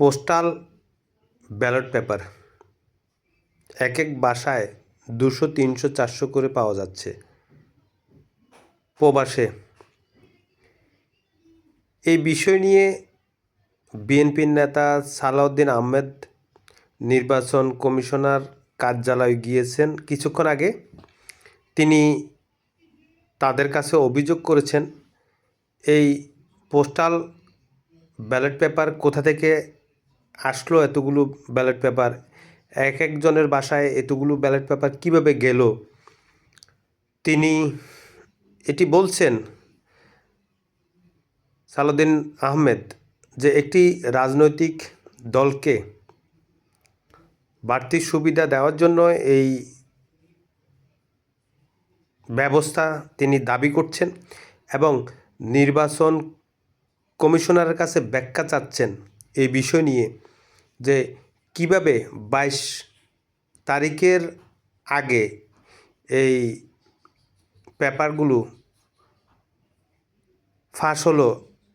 Postal ballot paper এক এক বাসায় দুশো, তিনশো, চারশো করে পাওয়া যাচ্ছে। প্রবাসে। এই বিষয় নিয়ে বিএনপির নেতা সালাউদ্দিন আহমেদ নির্বাচন কমিশনার কার্যালয়ে গিয়েছেন কিছুক্ষণ আগে। তিনি তাদের কাছে অভিযোগ করেছেন, এই পোস্টাল ব্যালট পেপার কোথা থেকে আসলো এতগুলো ব্যালট পেপার এক একজনের বাসায় এতগুলো ব্যালট পেপার কীভাবে গেল? তিনি এটি বলছেন সালাউদ্দিন আহমেদ যে একটি রাজনৈতিক দলকে বাড়তি সুবিধা দেওয়ার জন্য এই ব্যবস্থা তিনি দাবি করছেন এবং নির্বাচন কমিশনারের কাছে ব্যাখ্যা চাচ্ছেন এই বিষয় নিয়ে। যে কীভাবে বাইশ তারিখের আগে এই পেপারগুলো ফাঁস হলো,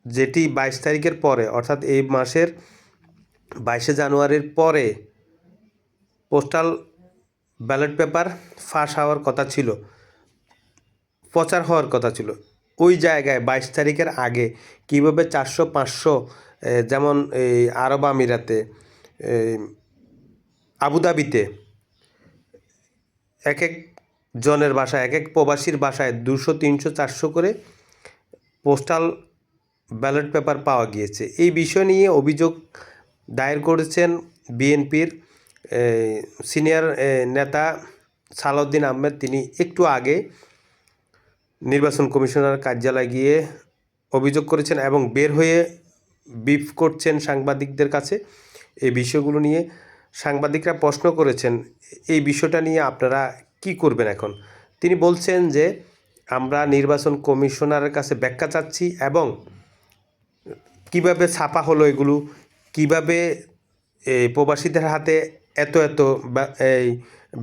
যেটি বাইশ তারিখের পরে, অর্থাৎ এই মাসের বাইশে জানুয়ারির পরে পোস্টাল ব্যালট পেপার ফাঁস হওয়ার কথা ছিল, প্রচার হওয়ার কথা ছিল। ওই জায়গায় বাইশ তারিখের আগে কীভাবে চারশো, পাঁচশো যেমন এই আরব আমিরাতে আবুধাবিতে এক এক জনের বাসায়, এক এক প্রবাসীর বাসায় দুশো, তিনশো, চারশো করে পোস্টাল ব্যালট পেপার পাওয়া গিয়েছে। এই বিষয় নিয়ে অভিযোগ দায়ের করেছেন বিএনপির সিনিয়র নেতা সালাউদ্দিন আহমেদ। তিনি একটু আগে নির্বাচন কমিশনার কার্যালয়ে গিয়ে অভিযোগ করেছেন এবং বের হয়ে বিফ করছেন সাংবাদিকদের কাছে। এই বিষয়গুলো নিয়ে সাংবাদিকরা প্রশ্ন করেছেন, এই বিষয়টা নিয়ে আপনারা কি করবেন এখন? তিনি বলছেন যে, আমরা নির্বাচন কমিশনারের কাছে ব্যাখ্যা চাচ্ছি এবং কীভাবে ছাপা হলো এগুলো, কীভাবে এই প্রবাসীদের হাতে এত এত এই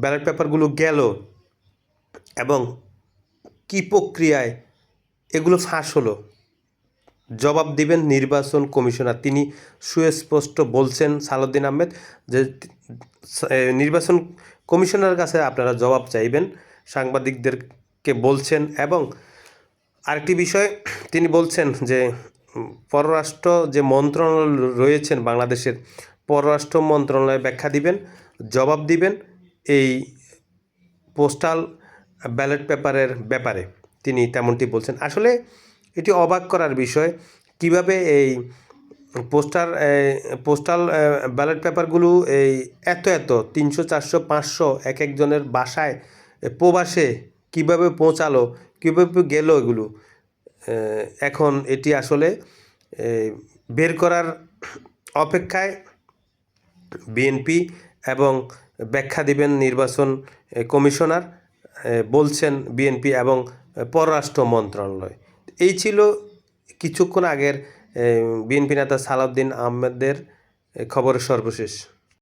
ব্যালট পেপারগুলো গেল এবং কি প্রক্রিয়ায় এগুলো ফাঁস হলো? জবাব দিবেন নির্বাচন কমিশনার। তিনি সুস্পষ্ট বলছেন সালাউদ্দিন আহমেদ যে নির্বাচন কমিশনার কাছে আপনারা জবাব চাইবেন, সাংবাদিকদেরকে বলছেন এবং আরেকটি বিষয়, তিনি বলছেন যে, পররাষ্ট্র যে মন্ত্রণালয় রয়েছেন বাংলাদেশের, পররাষ্ট্র মন্ত্রণালয়ে ব্যাখ্যা দিবেন, জবাব দিবেন এই পোস্টাল ব্যালট পেপারের ব্যাপারে। তিনি তেমনটি বলছেন। আসলে এটি অবাক করার বিষয়। কীভাবে এই পোস্টার পোস্টাল ব্যালট পেপারগুলো এই এত এত, তিনশো, চারশো, পাঁচশো এক একজনের বাসায় প্রবাসে কীভাবে পৌঁছালো, কীভাবে গেল এগুলো? এখন এটি আসলে বের করার অপেক্ষায় বিএনপি এবং ব্যাখ্যা দিবেন নির্বাচন কমিশনার বলছেন বিএনপি এবং পররাষ্ট্র মন্ত্রণালয়। এই ছিল কিছুক্ষণ আগের বিএনপি নেতা সালাউদ্দিন আহমেদের খবরের সর্বশেষ।